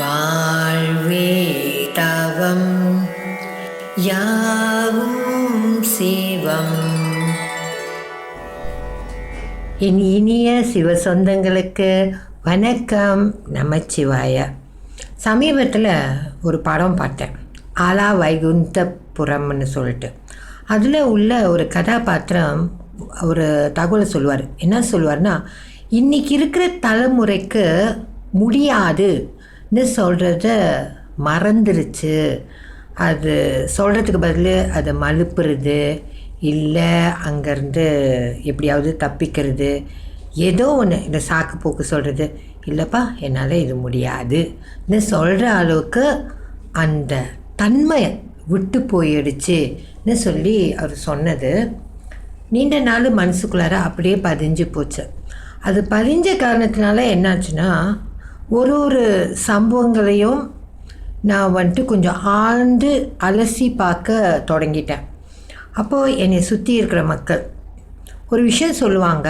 வாழ்வே தவம் யாவும் சிவம். என் இனிய சிவ சொந்தங்களுக்கு வணக்கம் நமச்சிவாய. சமீபத்தில் ஒரு படம் பார்த்தேன். ஆலா வைகுந்தபுரம்னு சொல்லிட்டு. அதில் உள்ள ஒரு கதாபாத்திரம் ஒரு தகவலை சொல்லுவார். என்ன சொல்லுவார்னா இன்றைக்கி இருக்கிற தலைமுறைக்கு முடியாது. முடியாதுன்னு சொல்கிறத மறந்துருச்சு. அது சொல்கிறதுக்கு பதில் அதை மழுப்புறது இல்லை அங்கேருந்து எப்படியாவது தப்பிக்கிறது. ஏதோ ஒன்று இந்த சாக்கு போக்கு சொல்கிறது இல்லைப்பா என்னால் இது முடியாதுன்னு சொல்கிற அளவுக்கு அந்த தன்மையை விட்டு போயிடுச்சுன்னு சொல்லி அவர் சொன்னது. நீண்ட நாள் மனசுக்குள்ளார அப்படியே பதிஞ்சு போச்சு. அது பதிஞ்ச காரணத்தினால என்னாச்சுன்னா ஒரு ஒரு சம்பவங்களையும் நான் வந்துட்டு கொஞ்சம் ஆழ்ந்து அலசி பார்க்க தொடங்கிட்டேன். அப்போது என்னை சுற்றி இருக்கிற மக்கள் ஒரு விஷயம் சொல்லுவாங்க.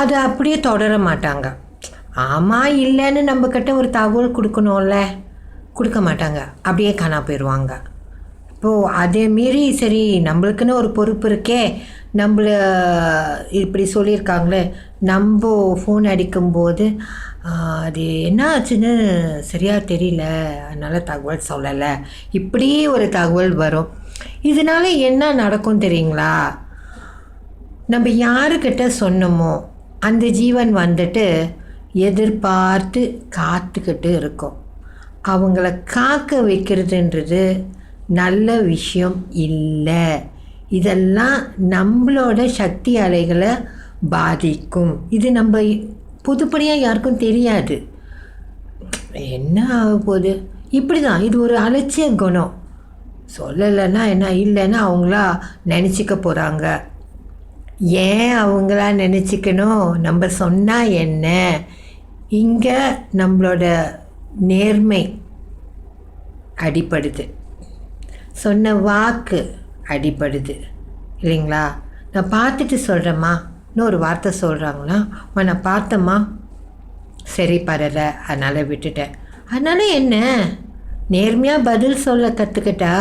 அதை அப்படியே தொடர மாட்டாங்க. ஆமாம் இல்லைன்னு நம்மக்கிட்ட ஒரு தகவல் கொடுக்கணும்ல? கொடுக்க மாட்டாங்க. அப்படியே காணா போயிடுவாங்க இப்போது அதே மீறி சரி நம்மளுக்குன்னு ஒரு பொறுப்பு இருக்கே. நம்மள இப்படி சொல்லியிருக்காங்களே. நம்ம ஃபோன் அடிக்கும்போது அது என்ன ஆச்சுன்னு சரியாக தெரியல. அதனால் தகவல் சொல்லலை. இப்படி ஒரு தகவல் வரும். இதனால என்ன நடக்கும் தெரியுங்களா? நம்ம யாருக்கிட்ட சொன்னோமோ அந்த ஜீவன் வந்துட்டு எதிர்பார்த்து காத்துக்கிட்டு இருக்கும். அவங்கள காக்க வைக்கிறதுன்றது நல்ல விஷயம் இல்லை. இதெல்லாம் நம்மளோட சக்தி அலைகளை பாதிக்கும். இது நம்ம பொதுப்படியாக யாருக்கும் தெரியாது. என்ன ஆக போகுது? இப்படி தான் இது ஒரு அலட்சிய குணம். சொல்லலைன்னா என்ன? இல்லைன்னா அவங்களா நினச்சிக்க போகிறாங்க ஏன் அவங்களா நினச்சிக்கணும்? நம்ம சொன்னால் என்ன? இங்கே நம்மளோட நேர்மை அடிப்படுது சொன்ன வாக்கு அடிப்படுது இல்லைங்களா? நான் பார்த்துட்டு சொல்கிறேம்மா இன்னொரு வார்த்தை சொல்கிறாங்களா உன்னை நான் பார்த்தம்மா. சரி பரல அதனால் விட்டுட்டேன். அதனால் என்ன? நேர்மையாக பதில் சொல்ல கற்றுக்கிட்டா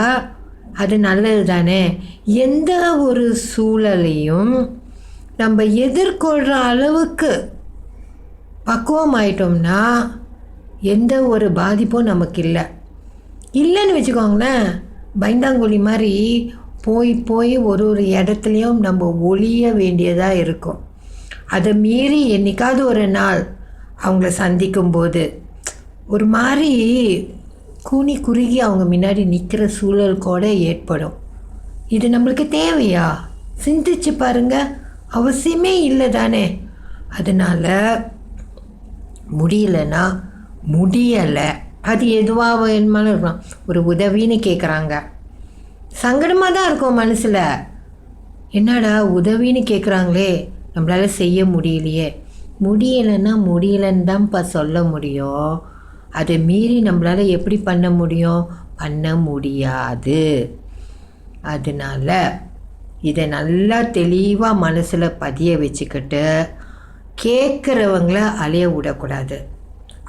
அது நல்லது தானே எந்த ஒரு சூழலையும் நம்ம எதிர்கொள்கிற அளவுக்கு பக்குவம் ஆயிட்டோம்னா எந்த ஒரு பாதிப்பும் நமக்கு இல்லை. இல்லைன்னு வச்சுக்கோங்களேன். பைந்தாங்குழி மாதிரி போய் போய் ஒரு ஒரு இடத்துலையும் நம்ம ஒழிய வேண்டியதாக இருக்கும். அதை மீறி என்னைக்காவது ஒரு நாள் அவங்கள சந்திக்கும்போது ஒரு மாதிரி கூனி குறுகி அவங்க முன்னாடி நிற்கிற சூழல் கூட ஏற்படும். இது நம்மளுக்கு தேவையா? சிந்திச்சு பாருங்க. அவசியமே இல்லை தானே. அதனால் முடியலன்னா முடியலை. அது எதுவாக வேணுமாலும் இருக்கலாம் ஒரு உதவின்னு கேட்குறாங்க சங்கடமாக தான் இருக்கும் மனசில். என்னடா உதவின்னு கேட்குறாங்களே நம்மளால் செய்ய முடியலையே. முடியலைன்னா முடியலன்னு தான்ப்பா சொல்ல முடியும். அதை மீறி நம்மளால் எப்படி பண்ண முடியும்? பண்ண முடியாது. அதனால இதை நல்லா தெளிவாக மனசில் பதிய வச்சுக்கிட்டு கேட்குறவங்கள அலைய விடக்கூடாது.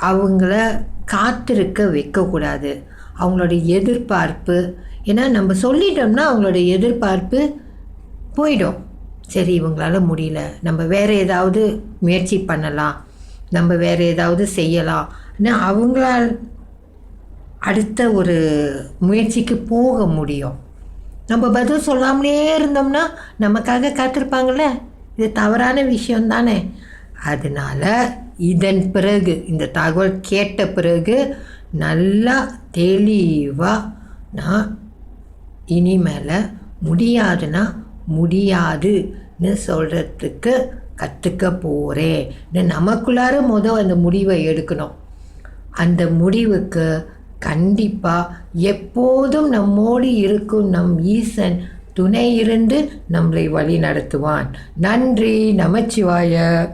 அவங்கள காத்திருக்க வைக்கக்கூடாது. அவங்களோட எதிர்பார்ப்பு ஏன்னா நம்ம சொல்லிட்டோம்னா அவங்களோட எதிர்பார்ப்பு போயிடும். சரி இவங்களால முடியல. நம்ம வேறு ஏதாவது முயற்சி பண்ணலாம். நம்ம வேறு ஏதாவது செய்யலாம். ஆனால் அவங்களால் அடுத்த ஒரு முயற்சிக்கு போக முடியும். நம்ம பதில் சொல்லாமலே இருந்தோம்னா நமக்காக காத்திருப்பாங்கள்ல இது தவறான விஷயம் தானே அதனால் இதன் பிறகு இந்த தகவல் கேட்ட பிறகு நல்லா தெளிவாக நான் இனிமேல் முடியாதுன்னா முடியாதுன்னு சொல்கிறதுக்கு கற்றுக்க போகிறேன் நமக்குள்ளார மொதல் அந்த முடிவை எடுக்கணும். அந்த முடிவுக்கு கண்டிப்பாக எப்போதும் நம்மோடு இருக்கும் நம் ஈசன் துணை இருந்து நம்மளை வழி நடத்துவான் நன்றி நமச்சிவாய.